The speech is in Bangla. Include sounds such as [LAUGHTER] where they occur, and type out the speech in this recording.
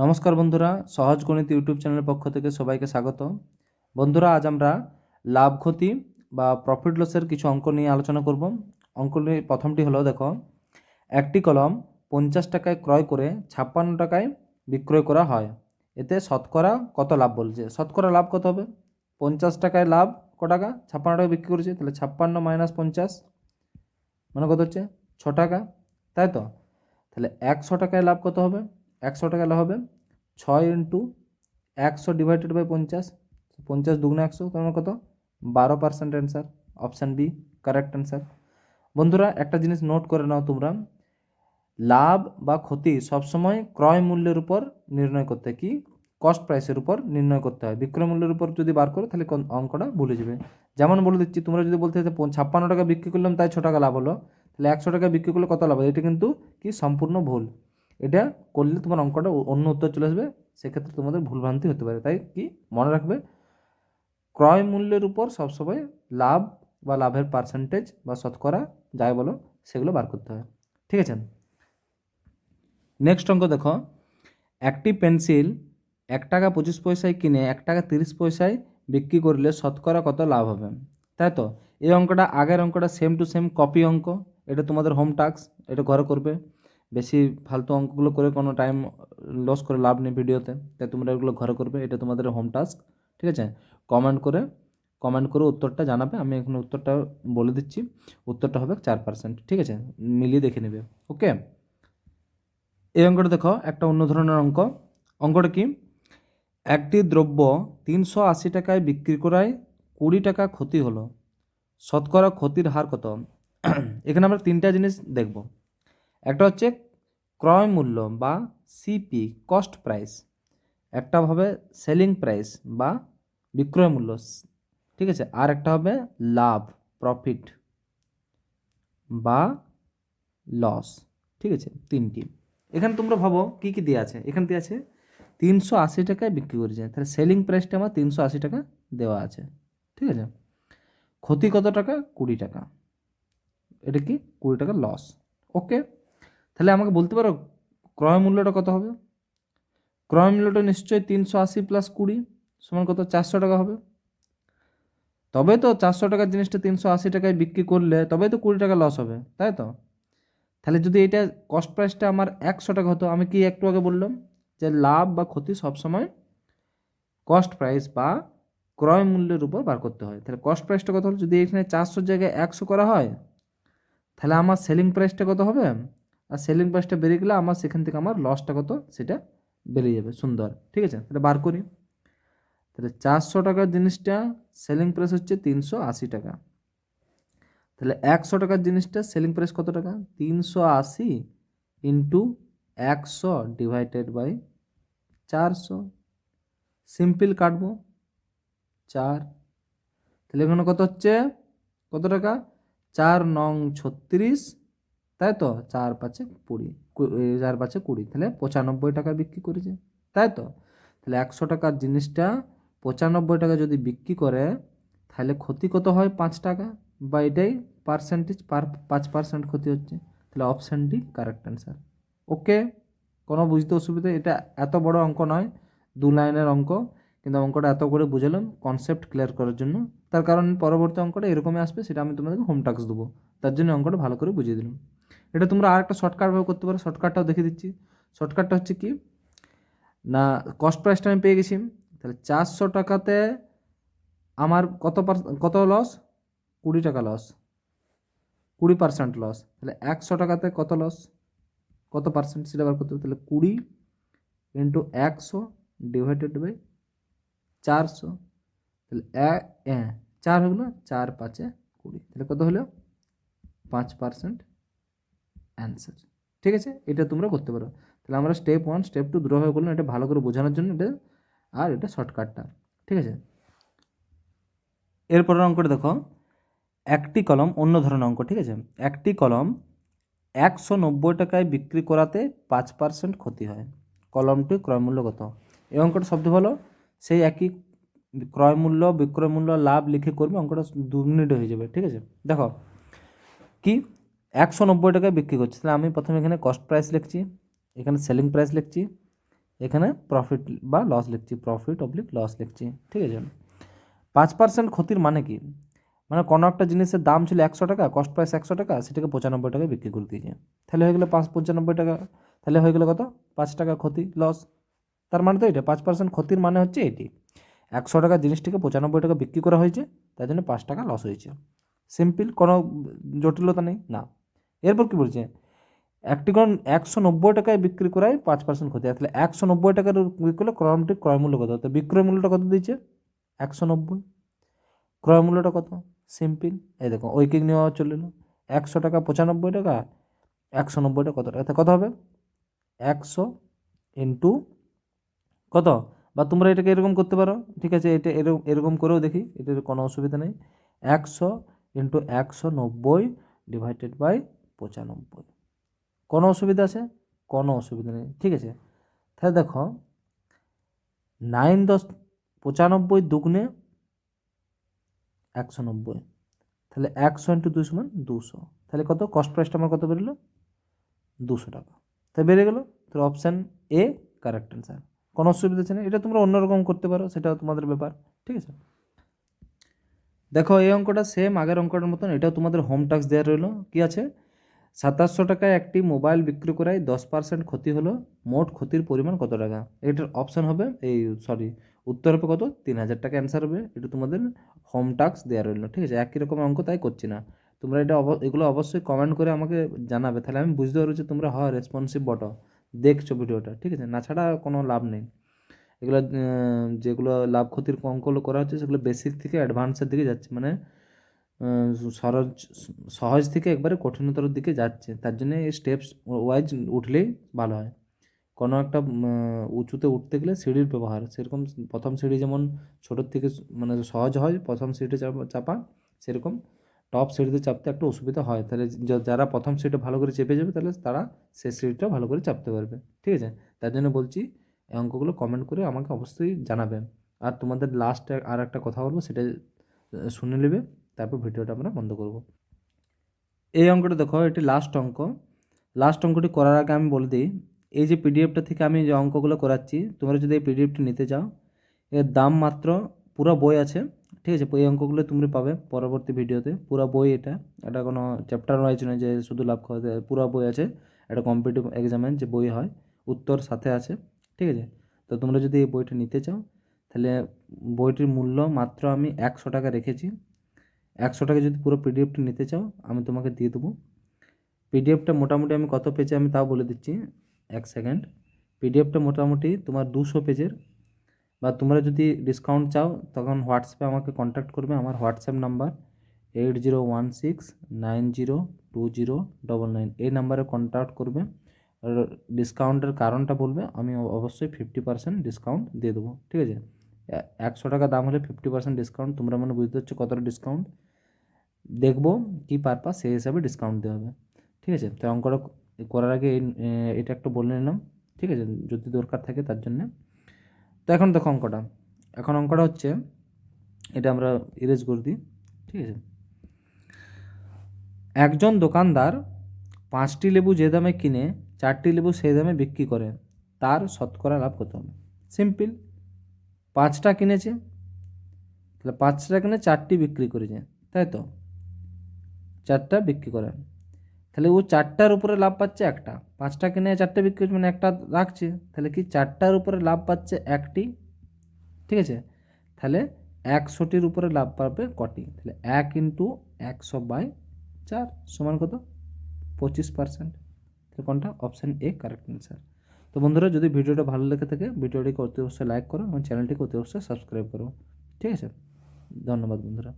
নমস্কার বন্ধুরা, সহজ গণিত ইউটিউব চ্যানেলের পক্ষ থেকে সবাইকে স্বাগত। বন্ধুরা, আজ আমরা লাভ ক্ষতি বা প্রফিট লসের কিছু অঙ্ক নিয়ে আলোচনা করব। অঙ্ক নিয়ে প্রথমটি হলো, দেখো, একটি কলম পঞ্চাশ টাকায় ক্রয় করে ছাপ্পান্ন টাকায় বিক্রয় করা হয়। এতে শতকরা কত লাভ বলছে? শতকরা লাভ কত হবে? পঞ্চাশ টাকায় লাভ ক টাকা? ছাপ্পান্ন টাকা বিক্রি করেছে, তাহলে ছাপ্পান্ন মাইনাস পঞ্চাশ মানে কত হচ্ছে? ছ টাকা, তাই তো? তাহলে একশো টাকায় লাভ কত হবে? একশো টাকা লাভ হবে। ছয় ইন্টু একশো ডিভাইডেড বাই পঞ্চাশ পঞ্চাশ দুগুণে একশো, তার মানে কত? বারো percent answer option B correct answer বন্ধুরা, একটা জিনিস নোট করে নাও তোমরা। লাভ বা ক্ষতি সবসময় ক্রয় মূল্যের উপর নির্ণয় করতে। কি? কস্ট প্রাইসের উপর নির্ণয় করতে হয়। বিক্রয় মূল্যের উপর যদি বার করো, তাহলে অঙ্কটা ভুলে যাবে। যেমন বলে দিচ্ছি, তোমরা যদি বলতে পঞ্চ- ছাপ্পান্ন টাকা বিক্রি করলাম, তাই ছ টাকা লাভ হলো। তাহলে একশো টাকা বিক্রি করলে কত লাভ? হবে এটা কিন্তু কি? সম্পূর্ণ ভুল। এটা করলে তোমার অঙ্কটা অন্য উত্তর চলে আসবে। সেক্ষেত্রে তোমাদের ভুলভ্রান্তি হতে পারে। তাই কি? মনে রাখবে, ক্রয় মূল্যের উপর সবসময় লাভ বা লাভের পার্সেন্টেজ বা শতকরা যাই বলো, সেগুলো বার করতে হয়। ঠিক আছে? নেক্সট অঙ্ক দেখো। একটি পেন্সিল এক টাকা পঁচিশ পয়সায় কিনে এক টাকা তিরিশ পয়সায় বিক্রি করলে শতকরা কত লাভ হবে? তাই তো? এই অঙ্কটা আগের অঙ্কটা সেম টু সেম কপি অঙ্ক। এটা তোমাদের হোম টাস্ক এটা ঘরে করবে। বেশি ফালতু অঙ্কগুলো করে কোনো টাইম লস করে লাভ নেই ভিডিওতে, তাই তোমরা এগুলো ঘরে করবে, এটা তোমাদের হোম টাস্ক ঠিক আছে? কমেন্ট করে কমেন্ট করে উত্তরটা জানাবে, আমি এখন উত্তরটা বলে দিচ্ছি, উত্তরটা হবে চার পার্সেন্ট ঠিক আছে? মিলিয়ে দেখে নেবে ওকে এই অঙ্কটা দেখো, একটা অন্য ধরনের অঙ্ক, অঙ্কটা কি? একটি দ্রব্য তিনশো আশি টাকায় বিক্রি করায় কুড়ি টাকা ক্ষতি হলো, শতকরা ক্ষতির হার কত? [CLEARS THROAT] এখানে আমরা তিনটা জিনিস দেখব। একটা হচ্ছে ক্রয় মূল্য বা সিপি কস্ট প্রাইস একটা হবে সেলিং প্রাইস বা বিক্রয় মূল্য, ঠিক আছে? আর একটা হবে লাভ প্রফিট বা লস ঠিক আছে? তিনটি। এখানে তোমরা ভাবো কী কী দেওয়া আছে? এখানে দেওয়া আছে তিনশো আশি টাকায় বিক্রি করেছে। তাহলে সেলিং প্রাইসটা আমার তিনশো আশি টাকা দেওয়া আছে, ঠিক আছে? ক্ষতি কত টাকা? কুড়ি টাকা। এটা কি? কুড়ি টাকা লস ওকে তাহলে আমাকে বলতে পারো ক্রয় মূল্যটা কত হবে? ক্রয় মূল্যটা নিশ্চয়ই তিনশো আশি প্লাস কুড়ি সমান কত? চারশো টাকা হবে। তবে তো চারশো টাকার জিনিসটা তিনশো আশি টাকায় বিক্রি করলে তবে তো কুড়ি টাকা লস হবে, তাই তো? তাহলে যদি এটা কস্ট প্রাইসটা আমার একশো টাকা হতো, আমি কি একটু আগে বললাম যে লাভ বা ক্ষতি সবসময় কস্ট প্রাইস বা ক্রয় মূল্যের উপর বার করতে হয়। তাহলে কস্ট প্রাইসটা কত হলো? যদি এখানে চারশোর জায়গায় একশো করা হয়, তাহলে আমার সেলিং প্রাইসটা কত হবে? আর সেলিং প্রাইসটা বেরিয়ে গেলে আমার সেখান থেকে আমার লসটা কত? সেটা বেরিয়ে যাবে। সুন্দর। ঠিক আছে? তাহলে বার করি। তাহলে চারশো টাকার জিনিসটা সেলিং প্রাইস হচ্ছে তিনশো আশি টাকা। তাহলে একশো টাকার জিনিসটা সেলিং প্রাইস কত টাকা? তিনশো আশি ইন্টু একশো ডিভাইডেড বাই চারশো। সিম্পল কাটবো। চার। তাহলে এখানে কত হচ্ছে? কত টাকা? চার নং ছত্রিশ। তাই তো? চার পাঁচে কুড়ি চার পাঁচে কুড়ি। তাহলে পঁচানব্বই টাকা বিক্রি করেছে। তাই তো? তাহলে একশো টাকার জিনিসটা পঁচানব্বই টাকা যদি বিক্রি করে, তাহলে ক্ষতি কত হয় পাঁচ টাকা? বা এটাই পার্সেন্টেজ পার, পাঁচ পার্সেন্ট ক্ষতি হচ্ছে। তাহলে option D correct answer okay কোনো বুঝতে অসুবিধা এটা এত বড় অঙ্ক নয়, দু লাইনের অঙ্ক। কিন্তু অঙ্কটা এত করে বুঝালাম কনসেপ্ট ক্লিয়ার করার জন্য। তার কারণ পরবর্তী অঙ্কটা এরকমই আসবে, সেটা আমি তোমাদেরকে হোম টাস্ক দেবো। তার জন্য অঙ্কটা ভালো করে বুঝিয়ে দিলাম। এটা তোমরা আর একটা শর্টকাটভাবে করতে পারো। শর্টকাটটাও দেখিয়ে দিচ্ছি। শর্টকাটটা হচ্ছে কি? না কস্ট প্রাইসটা আমি পেয়ে গেছি। তাহলে চারশো টাকাতে আমার কত কত লস কুড়ি টাকা লস কুড়ি পার্সেন্ট লস তাহলে একশো টাকাতে কত লস কত পার্সেন্ট সেটা বার করতে হবে? তাহলে কুড়ি ইন্টু একশো ডিভাইডেড বাই চারশো। তাহলে এ- এ, চার হলো চার পাঁচে কুড়ি। তাহলে কত হলো? পাঁচ পার্সেন্ট অ্যান্সার ঠিক আছে? এটা তোমরা করতে পারো। তাহলে আমরা স্টেপ ওয়ান স্টেপ টু দুটোভাবে করলাম এটা ভালো করে বোঝানোর জন্য এটা, আর এটা শর্টকাটটা ঠিক আছে? এরপরের অঙ্কটা দেখো। একটি কলম অন্য ধরনের অঙ্ক, ঠিক আছে? একটি কলম একশো নব্বই টাকায় বিক্রি করাতে পাঁচ পার্সেন্ট ক্ষতি হয়। কলমটি ক্রয়মূল্য কত? এই অঙ্কটা সবচেয়ে ভালো। সেই একই ক্রয় মূল্য, বিক্রয় মূল্য, লাভ লিখে করবে, অঙ্কটা দু মিনিটে হয়ে যাবে। ঠিক আছে? দেখো, কি একশো নব্বই টাকায় বিক্রি করছে। তাহলে আমি প্রথমে এখানে কস্ট প্রাইস লিখছি, এখানে সেলিং প্রাইস লিখছি, এখানে প্রফিট বা লস লিখছি প্রফিট অবলিক লস লিখছি, ঠিক আছে? পাঁচ পার্সেন্ট ক্ষতির মানে কি? মানে কোনো একটা জিনিসের দাম ছিল একশো টাকা কস্ট প্রাইস একশো টাকা, সেটাকে পঁচানব্বই টাকায় বিক্রি করে দিয়েছে। তাহলে হয়ে গেলো পাঁচ পঁচানব্বই টাকা, তাহলে হয়ে গেলো কত? পাঁচ টাকা ক্ষতি লস তার মানে তো এটা, পাঁচ পার্সেন্ট ক্ষতির মানে হচ্ছে এটি। একশো টাকা জিনিসটিকে পঁচানব্বই টাকা বিক্রি করা হয়েছে, তার জন্য পাঁচ টাকা লস হয়েছে। সিম্পল কোনো জটিলতা নেই, না। এরপর কি বলছে? একটি কোন একশো নব্বই টাকায় বিক্রি করায় পাঁচ পার্সেন্ট ক্ষতি। তাহলে একশো নব্বই টাকার বিক্রি করলে ক্রয়মটি ক্রয় মূল্য কত? তো বিক্রয় মূল্যটা কত দিয়েছে? একশো নব্বই। ক্রয় মূল্যটা কত? সিম্পল। এই দেখো, ঐকিক নেওয়া চলে এলো। একশো টাকা পঁচানব্বই টাকা, একশো নব্বইটা কত টাকা? কত হবে? একশো ইন্টু কত? বা তোমরা এটাকে এরকম করতে পারো। ঠিক আছে, এটা এরকম এরকম করেও দেখি, এটার কোনো অসুবিধা নেই। একশো ইন্টু একশো নব্বই ডিভাইডেড বাই পঁচানব্বই। কোনো অসুবিধা আছে? কোনো অসুবিধা নেই। ঠিক আছে। তাহলে দেখো, নাইন দশ পঁচানব্বই দুগুণে একশো নব্বই। তাহলে একশো ইন্টু দুই সমান দুশো। তাহলে কত? কস্ট প্রাইসটা আমার কত বেরোলো? দুশো টাকা। তাই বেড়ে গেলো? তাহলে অপশান এ, কারেক্ট অ্যান্সার। কোনো অসুবিধা আছে না? এটা তোমরা অন্যরকম করতে পারো সেটা তোমাদের ব্যাপার। ঠিক আছে? দেখো, এই অঙ্কটা সেম আগের অঙ্কটার মতন, এটাও তোমাদের হোম ট্যাক্স দেওয়া রইল। কি আছে? সাতাশশো টাকায় একটি মোবাইল বিক্রি করায় দশ পার্সেন্ট ক্ষতি হলো। মোট ক্ষতির পরিমাণ কত টাকা? এটার অপশান হবে এই সরি উত্তর হবে কত? তিন হাজার টাকা অ্যান্সার হবে। এটা তোমাদের হোম ট্যাক্স দেওয়া রইল, ঠিক আছে? একই রকম অঙ্ক তাই করছি না। তোমরা এটা এগুলো অবশ্যই কমেন্ট করে আমাকে জানাবে। তাহলে আমি বুঝতে পারব যে তোমরা হয় রেসপন্সিভ বটো দেখছ ভিডিওটা, ঠিক আছে? না ছাড়া কোনো লাভ নেই। এগুলো যেগুলো লাভ ক্ষতির অঙ্কগুলো করা হচ্ছে, সেগুলো বেসিক থেকে অ্যাডভান্সের দিকে যাচ্ছে। মানে সরজ, সহজ থেকে একবারে কঠিনতর দিকে যাচ্ছে। তার জন্য স্টেপস ওয়াইজ উঠলেই ভালো হয়। কোনো একটা উঁচুতে উঠতে গেলে সিঁড়ির ব্যবহার, সেরকম প্রথম সিঁড়ি যেমন ছোটোর থেকে মানে সহজ হয়, প্রথম সিঁড়িতে চাপা চাপা, সেরকম টপ সিঁড়িতে চাপতে একটা অসুবিধা হয়। তাহলে যারা প্রথম সিঁড়িটা ভালো করে চেপে যাবে, তাহলে তারা সেই সিঁড়িটা ভালো করে চাপতে পারবে। ঠিক আছে? তার জন্য বলছি, এই অঙ্কগুলো কমেন্ট করে আমাকে অবশ্যই জানাবে। আর তোমাদের লাস্টে আর একটা কথা বলব সেটা শুনে নেবে। তারপর ভিডিওটা আমরা বন্ধ করব। এই অঙ্কটা দেখো, এটি লাস্ট অঙ্ক। লাস্ট অঙ্কটি করার আগে আমি বলে দিই, এই যে পিডিএফটা থেকে আমি যে অঙ্কগুলো করাচ্ছি, তোমরা যদি এই পিডিএফটি নিতে চাও এর দাম মাত্র পুরো বই আছে, ঠিক আছে? এই অঙ্কগুলো তুমি পাবে পরবর্তী ভিডিওতে। পুরো বই এটা এটা কোনো চ্যাপ্টার ওয়াইজ নয় যে শুধু লাভ খাওয়াতে পুরো বই আছে। এটা কম্পিটিটিভ এক্সামের যে বই হয়, উত্তর সাথে আছে, ঠিক আছে? তো তোমরা যদি এই বইটা নিতে চাও, তাহলে বইটির মূল্য মাত্র আমি একশো টাকা রেখেছি। একশো টাকা যদি পুরো পিডিএফটা নিতে চাও, আমি তোমাকে দিয়ে দেবো। পিডিএফটা মোটামুটি আমি কত পেজে আমি তাও বলে দিচ্ছি, এক সেকেন্ড। পিডিএফটা মোটামুটি তোমার দুশো পেজের। বা তোমরা যদি ডিসকাউন্ট চাও, তখন হোয়াটসঅ্যাপে আমাকে কন্ট্যাক্ট করবে, আমার WhatsApp number eight zero one six nine zero two zero double nine এই নাম্বারে কন্ট্যাক্ট করবে, আর ডিসকাউন্টের কারণটা বলবে, আমি অবশ্যই ফিফটি পার্সেন্ট ডিসকাউন্ট দিয়ে দেবো, ঠিক আছে? একশো টাকা দাম হলে ফিফটি পার্সেন্ট ডিসকাউন্ট তোমরা মানে বুঝতে পারছ কতটা ডিসকাউন্ট দেখব কী পারপাস সেই হিসাবে ডিসকাউন্ট দেওয়া হবে। ঠিক আছে? তো অঙ্কটা করার আগে এটা একটু বলে নিলাম। ঠিক আছে? যদি দরকার থাকে তার জন্যে। তো এখন দেখো অঙ্কটা। এখন অঙ্কটা হচ্ছে, এটা আমরা ইরেজ করে দিই। ঠিক আছে? একজন দোকানদার পাঁচটি লেবু যে দামে কিনে, চারটি লেবু সেই দামে বিক্রি করে, তার শতকরা লাভ কত হবে? সিম্পল পাঁচটা কিনেছে, তাহলে পাঁচটা কিনে চারটি বিক্রি করেছে, তাই তো? চারটা বিক্রি করে তাহলে ও চারটার উপরে লাভ পাচ্ছে একটা। পাঁচটা কিনে চারটে বিক্রি করছে মানে একটা রাখছে, তাহলে কি চারটার উপরে লাভ পাচ্ছে একটি? ঠিক আছে? তাহলে একশোটির উপরে লাভ পাবে কটি? তাহলে এক ইন্টু একশো বাই চার সমান কত? পঁচিশ পার্সেন্ট। তাহলে কোনটা? Option A, correct answer. তো বন্ধুরা, যদি ভিডিওটা ভালো লেগে থাকে, ভিডিওটিকে অতি অবশ্যই লাইক করো এবং চ্যানেলটিকে অতি অবশ্যই সাবস্ক্রাইব করো। ঠিক আছে? ধন্যবাদ বন্ধুরা।